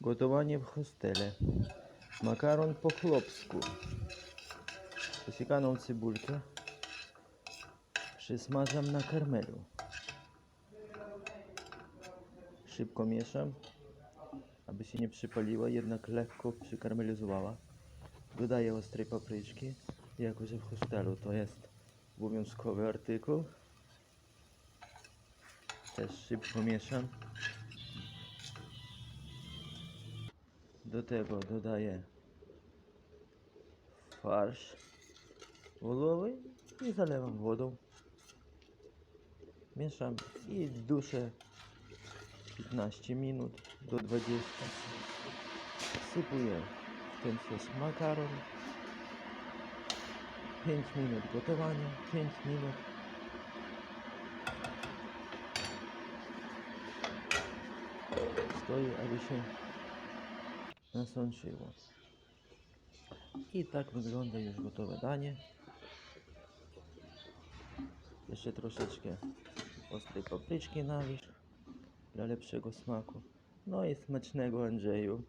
Gotowanie w hostele. Makaron po chłopsku. Posiekaną cebulkę przysmażam na karmelu. Szybko mieszam, aby się nie przypaliła, jednak lekko przykarmelizowała. Dodaję ostrej papryczki, jako że w hostelu to jest obowiązkowy artykuł. Też szybko mieszam. Do tego dodaję farsz wołowy i zalewam wodą. Mieszam i duszę 15 minut do 20. Sypuję w ten sos makaron. 5 minut gotowania, 5 minut. Stoi, aby się nasączyło. I tak wygląda już gotowe danie. Jeszcze troszeczkę ostrej papryczki na wierzch dla lepszego smaku. No i smacznego Andrzeju.